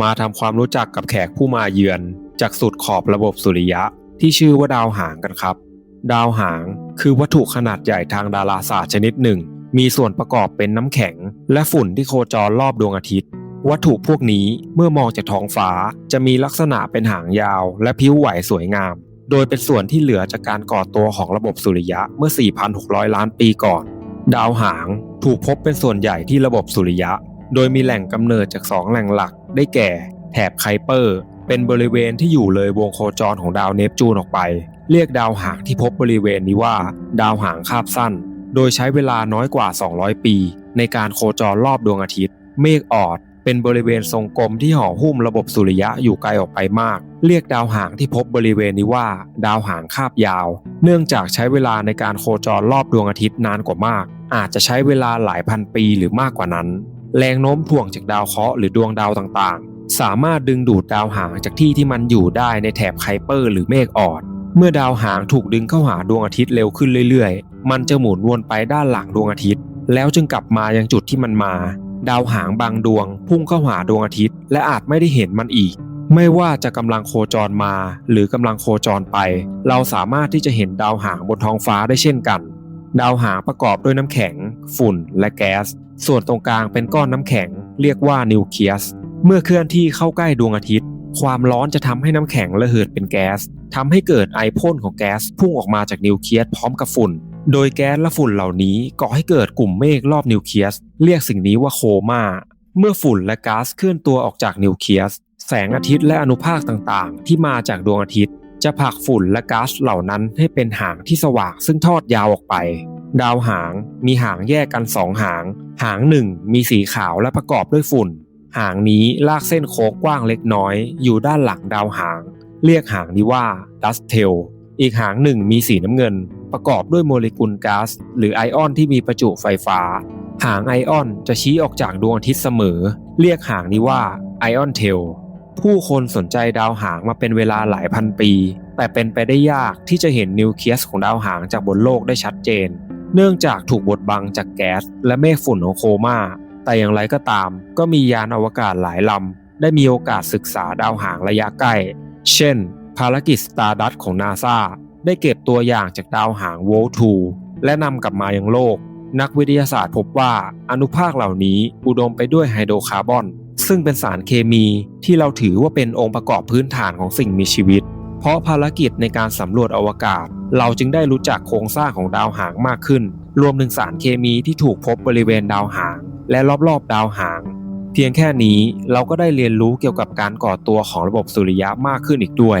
มาทำความรู้จักกับแขกผู้มาเยือน จากสุดขอบระบบสุริยะ ที่ชื่อว่าดาวหางกันครับ ดาวหางคือวัตถุขนาดใหญ่ทางดาราศาสตร์ชนิดหนึ่ง มีส่วนประกอบเป็นน้ำแข็ง และฝุ่นที่โคจรรอบดวงอาทิตย์ วัตถุพวกนี้เมื่อมองจากท้องฟ้าจะมีลักษณะเป็นหางยาว และผิวไหวสวยงาม โดยเป็นส่วนที่เหลือจากการก่อตัวของระบบสุริยะเมื่อ 4,600 ล้านปีก่อน ดาวหางถูกพบเป็นส่วนใหญ่ที่ระบบสุริยะ โดยมีแหล่งกำเนิดจากสองแหล่งหลัก ได้แก่ แถบไคเปอร์ เป็นบริเวณที่อยู่เลยวงโคจรของดาวเนปจูนออกไป เรียกดาวหางที่พบบริเวณนี้ว่า ดาวหางคาบสั้น โดยใช้เวลาน้อยกว่า 200 ปี ในการโคจรรอบดวงอาทิตย์ เมฆออดเป็นบริเวณทรงกลมที่ห่อหุ้มระบบสุริยะอยู่ไกลออกไปมาก เรียกดาวหางที่พบบริเวณนี้ว่า ดาวหางคาบยาว เนื่องจากใช้เวลาในการโคจรรอบดวงอาทิตย์นานกว่ามาก อาจจะใช้เวลาหลายพันปีหรือมากกว่านั้น แรงโน้มถ่วงจากดาวเคราะห์หรือดวงดาวต่างๆ สามารถดึงดูดดาวหางจากที่ที่มันอยู่ได้ในแถบไคเปอร์หรือเมฆออด เมื่อดาวหางถูกดึงเข้าหาดวงอาทิตย์เร็วขึ้นเรื่อยๆ มันจะหมุนวนไปด้านหลังดวงอาทิตย์ แล้วจึงกลับมายังจุดที่มันมา ดาวหางบางดวง พุ่งเข้าหาดวงอาทิตย์ และอาจไม่ได้เห็นมันอีก ไม่ว่าจะกำลังโคจรมา หรือกำลังโคจรไป เราสามารถที่จะเห็นดาวหางบนท้องฟ้าได้เช่นกัน ดาวหางประกอบด้วยน้ำแข็ง ฝุ่น และแก๊ส ส่วนตรงกลางเป็นก้อนน้ำแข็ง เรียกว่านิวเคลียส เมื่อเคลื่อนที่เข้าใกล้ดวงอาทิตย์ ความร้อนจะทำให้น้ำแข็งระเหิดเป็นแก๊สทำให้เกิดไอพ่นของแก๊สพุ่งออกมาจากนิวเคลียสพร้อมกับฝุ่น โดยแก๊สและฝุ่นเหล่านี้ก่อให้เกิดกลุ่มเมฆรอบนิวเคลียส เรียกสิ่งนี้ว่าโคมา เมื่อฝุ่นและก๊าซเคลื่อนตัวออกจากนิวเคลียส แสงอาทิตย์และอนุภาคต่างๆ ที่มาจากดวงอาทิตย์ จะผลักฝุ่นและก๊าซเหล่านั้นให้เป็นหางที่สว่างซึ่งทอดยาวออกไป ดาวหางมีหางแยกกันสองหาง หางหนึ่งมีสีขาวและประกอบด้วยฝุ่น หางนี้ลากเส้นโค้งกว้างเล็กน้อย อยู่ด้านหลังดาวหาง เรียกหางนี้ว่าดัสเทลอีกหางหนึ่งมีสีน้ำเงิน ประกอบด้วยโมเลกุลก๊าซหรือไอออนที่มีประจุไฟฟ้า หางไอออนจะชี้ออกจากดวงอาทิตย์เสมอ เรียกหางนี้ว่าไอออนเทลผู้คนสนใจดาวหางมาเป็นเวลาหลายพันปี แต่เป็นไปได้ยากที่จะเห็นนิวเคลียสของดาวหางจากบนโลกได้ชัดเจน เนื่องจากถูกบดบังจากแก๊สและเมฆฝุ่นของโคมาแต่อย่างไรก็ตาม ก็มียานอวกาศหลายลำ ได้มีโอกาสศึกษาดาวหางระยะใกล้ เช่น ภารกิจ Stardust ของนาซาได้เก็บตัวอย่างจากดาวหาง w o l 2และนำกลับมายังโลก นักวิทยาศาสตร์พบว่าอนุภาคเหล่านี้อุดมไปด้วยไฮโดรคาร์บอน ซึ่งเป็นสารเคมีที่เราถือว่าเป็นองค์ประกอบพื้นฐานของสิ่งมีชีวิต เพราะภารกิจในการสำรวจอวกาศ เราจึงได้รู้จักโครงสร้างของดาวหางมากขึ้น รวมถึงสารเคมีที่ถูกพบบริเวณดาวหาง และรอบๆดาวหาง เพียงแค่นี้เราก็ได้เรียนรู้เกี่ยวกับการก่อตัวของระบบสุริยะมากขึ้นอีกด้วย